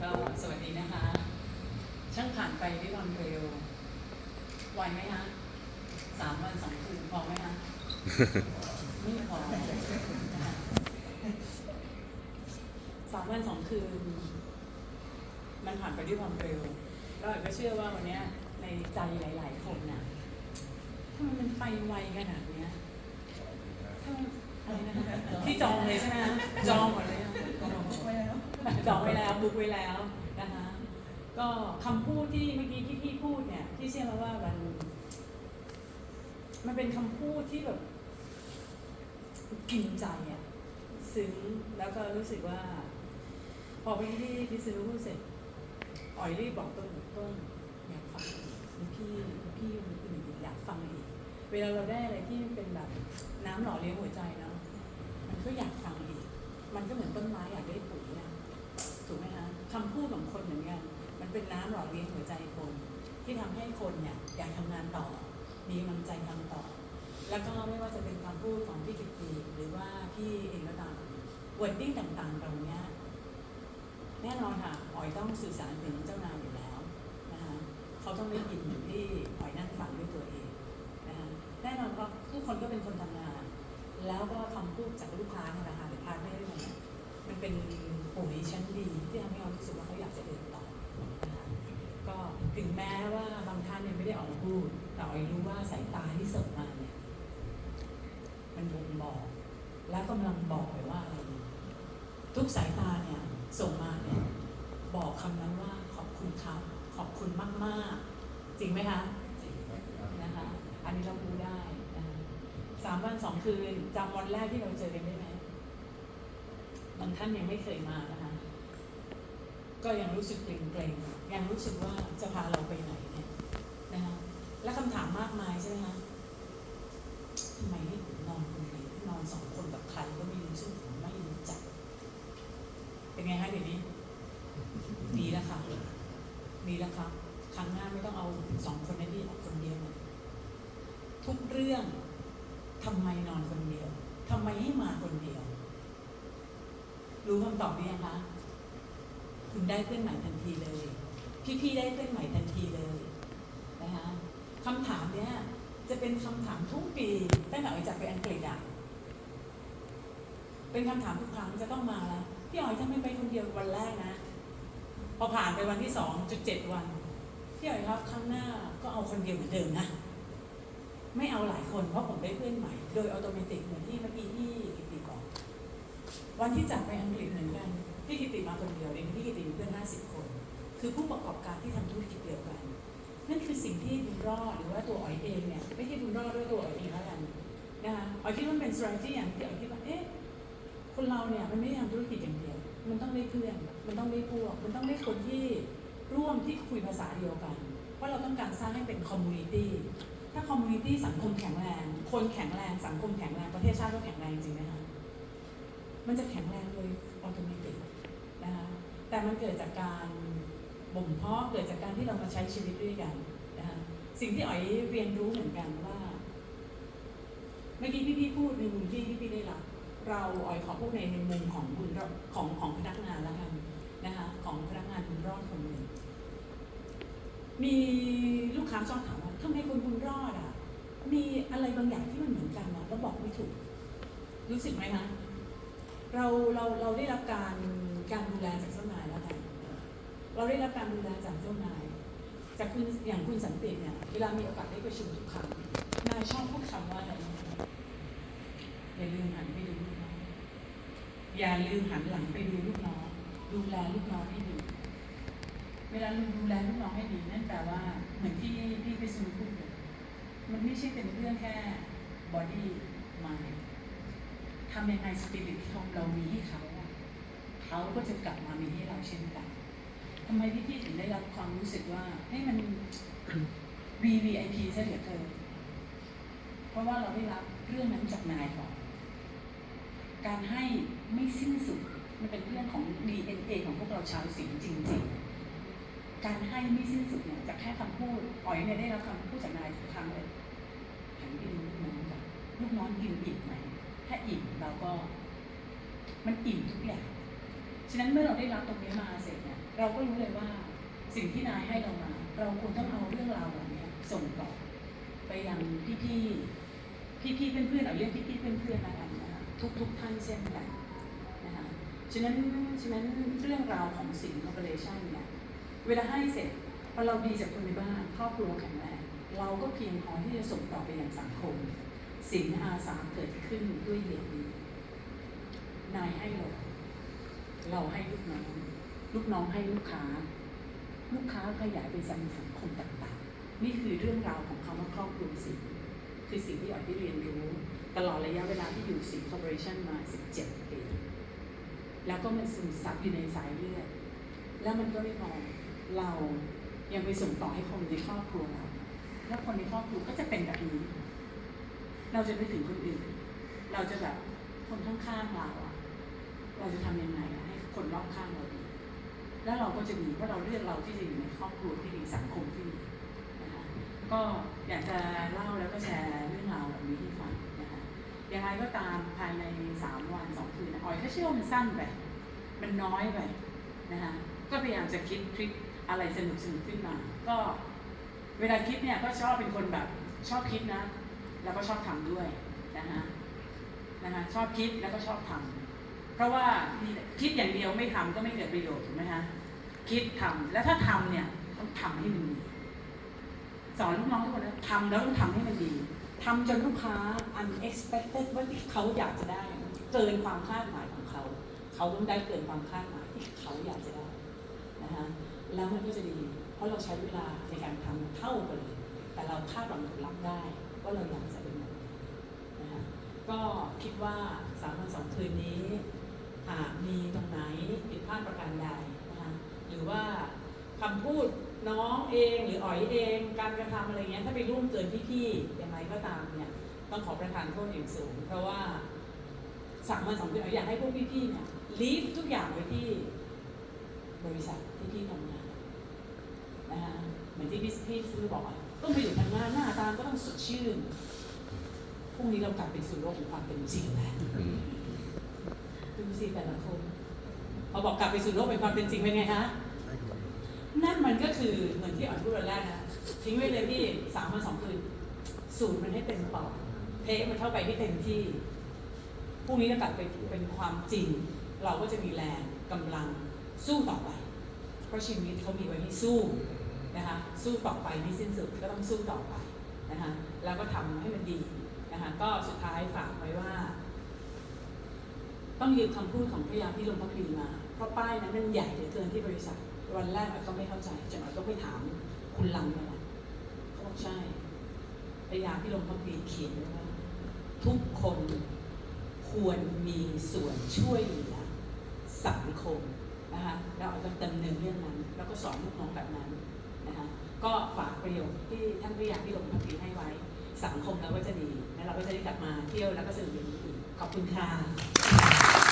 ก็สวัสดีนะคะ ช่างผ่านไปด้วยความเร็วไหวไหมคะสามวันสองคืนพอไหมคะไม่พอสามวันสองคืน มันผ่านไปด้วยความเร็วแล้วก็เชื่อว่าวันนี้ในใจหลาย ๆ คนน่ะทำไมมันไปไวขนาดเนี้ยอะไรนะคะที่จองเลยใช่ไหมจองหมดเลย จองไว้แล้วบุ๊กไว้แล้วนะคะก็คำพูดที่เมื่อกี้ที่พี่พูดเนี่ยพี่เชื่อมาว่ามัน มันเป็นคำพูดที่แบบกินใจอะซึ้งแล้วก็รู้สึกว่า พอพี่ที่พี่ซื้อพูดเสร็จอ๋อยรีบบอกต้นต้นอยากฟังอีกพี่พี่คนอื่นอีกอยากฟังอีกเวลาเราได้อะไรที่เป็นแบบน้ำหล่อเลี้ยงหัวใจเนาะมันก็อยากฟังอีก มันก็เหมือนต้นไม้อยากได้ปุ๋ยอะ ถูกไหมคะคำพูดของคนเหมือนกันมันเป็นน้ำหล่อเลี้ยงหัวใจคน ที่ทำให้คนเนี่ยอยากทำงานต่อ มีกำลังใจทำต่อ แล้วก็ไม่ว่าจะเป็นคำพูดของพี่กิตติหรือว่าพี่เองก็ตามวอร์ดดิ้งต่างๆตรงเนี้ยแน่นอนค่ะอ๋อยต้องสื่อสารถึงเจ้านายอยู่แล้วนะคะเขาต้องได้ยินเหมือนที่อ๋อยนั่งฟังด้วยตัวเองนะคะแน่นอนเพราะทุกคนก็เป็นคนทำงาน แล้วก็คำพูดจากลูกค้าเนี่ยแหละค่ะหรือพาร์ทเนอร์ด้วยกันเนี่ยมันเป็น ปุ๋ยชั้นดีที่ทำให้เรารู้สึกว่าเขาอยากจะเดินต่อก็ถึงแม้ว่าบางท่านเนี่ยไม่ได้ออกมาพูด แต่ออยรู้ว่าสายตาที่ส่งมาเนี่ยมันบ่งบอก และกำลังบอกไปว่าอะไรทุกสายตาเนี่ยส่งมาเนี่ยบอกคำนั้นว่าขอบคุณครับ ขอบคุณมาก ๆ จริงไหมคะนะคะ อันนี้เรารู้ได้นะคะสามวันสองคืนจำวันแรกที่เราเจอกันได้ไหม บางท่านยังไม่เคยมานะคะก็ยังรู้สึกเกรงๆยังรู้สึกว่าจะพาเราไปไหนเนี่ยนะคะและคำถามมากมายใช่ไหมคะทำไมให้ผมนอนคนเดียวนอนสองคนกับใครก็ไม่รู้ซึ่งผมไม่รู้จัก เป็นไงคะเดี๋ยวนี้ดีแล้วค่ะดีแล้วครับครั้งหน้าไม่ต้องเอาสองคนนะพี่เอาคนเดียวทุกเรื่องทำไมนอนคนเดียวทำไมให้มาคนเดียว รู้คำตอบหรือยังคะ คุณได้เพื่อนใหม่ทันทีเลย พี่ๆได้เพื่อนใหม่ทันทีเลยนะคะคำถามเนี้ยจะเป็นคำถามทุกปีตั้งแต่ออยจากไปอังกฤษอะเป็นคำถามทุกครั้งจะต้องมาแล้วพี่อ๋อยถ้าไม่ไปคนเดียววันแรกนะ พอผ่านไปวันที่สองจุดเจ็ดวันพี่อ๋อยครับครั้งหน้าก็เอาคนเดียวเหมือนเดิมนะไม่เอาหลายคนเพราะผมได้เพื่อนใหม่ โดยอัตโนมัติเหมือนที่เมื่อกี้ที่กิติบอก วันที่จากไปอังกฤษเหมือนกันพี่กิติมาคนเดียวเองพี่กิติมีเพื่อน 50 คน คือผู้ประกอบการที่ทำธุรกิจเดียวกัน นั่นคือสิ่งที่บุญรอดหรือว่าตัวอ๋อยเองเนี่ยไม่ใช่บุญรอดด้วยตัวอ๋อยเองแล้วกันนะคะอ๋อยคิดว่ามันเป็น strategy อย่างที่อ๋อยคิดว่าเอ๊ะคนเราเนี่ยมันไม่ได้ทำธุรกิจอย่างเดียว มันต้องได้เพื่อน มันต้องได้พวก มันต้องได้คนที่ร่วมที่คุยภาษาเดียวกัน เพราะเราต้องการสร้างให้เป็น community ถ้า community สังคมแข็งแรง คนแข็งแรง สังคมแข็งแรง ประเทศชาติก็แข็งแรงจริงไหมคะ มันจะแข็งแรงโดยอัตโนมัตินะคะแต่มันเกิดจากการบ่มเพาะเกิดจากการที่เรามาใช้ชีวิตด้วยกันนะคะสิ่งที่อ๋อยเรียนรู้เหมือนกันว่าเมื่อกี้พี่พี่ๆพูดในมุมที่พี่พี่ๆได้รับเราอ๋อยขอพูดในมุมของบุญรอดของของพนักงานแล้วกันนะคะของพนักงานบุญรอดคนหนึ่งมีลูกค้าชอบถามว่าทำไมคนบุญรอดอะมีอะไรบางอย่างที่มันเหมือนกันนะแล้วบอกไม่ถูก รู้สึกไหมคะ เราเราเราได้รับการการดูแลจากเจ้านายแล้วกันเราได้รับการดูแลจากเจ้านาย จากคุณอย่างคุณสันติเนี่ยเวลามีโอกาสได้ประชุมทุกครั้งนายชอบพูดคำว่าอะไรรู้ไหมอย่าลืมหันไปดูลูกน้องอย่าลืมหันหลังไปดูลูกน้องดูแลลูกน้องให้ดี เวลาดูแลลูกน้องให้ดีนั่นแปลว่าเหมือนที่พี่ไปซูพูดเลยมันไม่ใช่เป็นเรื่องแค่ body mind ทำยังไงสปิริตที่เรามีให้เขาเขาก็จะกลับมามีให้เราเช่นกันทำไมพี่พี่ๆถึงได้รับความรู้สึกว่าให้มัน VVIP ซะเหลือเกินเพราะว่าเราได้รับเรื่องนั้นจากนายก่อนการให้ไม่สิ้นสุดมันเป็นเรื่องของ DNA ของพวกเราชาวสิงห์จริง ๆ การให้ไม่สิ้นสุดเนี่ยจากแค่คำพูดอ๋อยเนี่ยได้รับคำพูดจากนายทุกครั้งเลยหันไปดูลูกน้องกันลูกน้องกินอิ่มไหม ถ้าอิ่มเราก็ มันอิ่มทุกอย่าง ฉะนั้นเมื่อเราได้รับตรงนี้มาเสร็จเนี่ยเราก็รู้เลยว่าสิ่งที่นายให้เรามา เราควรต้องเอาเรื่องราวเหล่านี้ส่งต่อไปยังพี่ๆพี่ๆเพื่อนๆเอาเรียกพี่ๆเพื่อนๆแล้วกันนะคะทุกๆท่านเช่นกันนะคะฉะนั้นฉะนั้นเรื่องราวของสิ่งคอร์ปอเรชันเนี่ยเวลาให้เสร็จพอเราดีจากคนในบ้านครอบครัวแข็งแรงเราก็เพียงพอที่จะส่งต่อไปยังสังคม สิ่งอาสามเกิดขึ้นด้วยเหตุนี้นายให้เราเราให้ลูกน้อง ลูกน้องให้ลูกค้า ลูกค้าขยายไปยังสังคมต่างๆ นี่คือเรื่องราวของคำว่าครอบครัวสิงคือสิ่งที่ออยได้เรียนรู้ ตลอดระยะเวลาที่อยู่สิงคอร์ปอเรชันมา 17 ปี แล้วก็มันซึมซับอยู่ในสายเลือด แล้วมันก็ไม่พอเรายังไปส่งต่อให้คนในครอบครัวเรา แล้วคนในครอบครัวก็จะเป็นแบบนี้ เราจะไปถึงคนอื่น เราจะแบบคนข้างๆเราอะเราจะทำยังไงอะให้คนรอบข้างเราดี แล้วเราก็จะดีเพราะเราเลือกเราที่จะอยู่ในครอบครัวที่ดีสังคมที่ดีนะคะก็อยากจะเล่าแล้วก็แชร์เรื่องราวแบบนี้ให้ฟังนะคะยังไงก็ตามภายในสามวันสองคืนออยก็เชื่อว่ามันสั้นไปมันน้อยไปนะคะก็พยายามจะคิดทริคอะไรสนุกสนุกขึ้นมา ก็เวลาคิดเนี่ยก็ชอบเป็นคนแบบชอบคิดนะ แล้วก็ชอบทำด้วยนะคะนะคะชอบคิดแล้วก็ชอบทำเพราะว่าคิดอย่างเดียวไม่ทำก็ไม่เกิดประโยชน์ถูกไหมคะคิดทำแล้วถ้าทำเนี่ยต้องทำให้มันดีสอนลูกน้องทุกคนนะทำแล้วต้องทำให้มันดีทำจนลูกค้า unexpected ว่าที่เขาอยากจะได้ เกินความคาดหมายของเขา เขาต้องได้เกินความคาดหมายที่เขาอยากจะได้นะคะแล้วมันก็จะดี เพราะเราใช้เวลาในการทำเท่ากันเลย แต่เราคาดหวังผลลัพธ์ได้ ว่าเราอยากจะเป็นแบบไหนนะคะก็คิดว่าสามวันสองคืนนี้หากมีตรงไหนผิดพลาดประการใดนะคะหรือว่าคำพูดน้องเองหรืออ๋อยเองการกระทำอะไรเงี้ยถ้าไปร่วงเกินพี่ๆยังไงก็ตามเนี่ยต้องขอประทานโทษอย่างสูง เพราะว่าสามวันสองคืนอ๋อยอยากให้พวกพี่ๆเนี่ยลีฟทุกอย่างไว้ที่บริษัทที่พี่ทำงานนะคะเหมือนที่พี่พี่ซื้อบอกอะ ต้องไปอยู่ทางหน้าหน้าตาก็ต้องสดชื่นพรุ่งนี้เรากลับไปสู่โลกของความเป็นจริงแล้วดูสิแต่ละคนพอบอกกลับไปสู่โลกเป็นความเป็นจริงเป็นไงคะนั่นมันก็คือเหมือนที่อ่อนพูดตอนแรกนะทิ้งไว้เลยพี่สามวันสองคืนสูตรมันให้เต็มปอดเทมันเข้าไปที่เต็มที่พรุ่งนี้เรากลับไปเป็นความจริง เราก็จะมีแรงกำลังสู้ต่อไป เพราะชีวิตเขามีไว้ให้สู้ นะคะสู้ต่อไปไม่สิ้นสุดก็ต้องสู้ต่อไปนะคะแล้วก็ทำให้มันดีนะคะก็สุดท้ายฝากไว้ว่า ต้องยืมคำพูดของพยาที่ลงพักดีมา เพราะป้ายนั้นมันใหญ่เหลือเกินที่บริษัท วันแรกเราก็ไม่เข้าใจจนเราก็ไปถามคุณลังนั่นแหละเขาบอกใช่พยาที่ลงพักดีเขียนไว้ว่า ทุกคนควรมีส่วนช่วยเหลือสังคมนะคะเราเอาจะดำเนินเรื่องนั้น แล้วก็สอนลูกน้องแบบนั้น นะคะก็ฝากประโยคที่ท่านผู้อยากที่ลงพักดีให้ไว้ สังคมเราก็จะดี และเราก็จะได้กลับมาเที่ยวแล้วก็สนุกอย่างนี้อีกขอบคุณค่ะ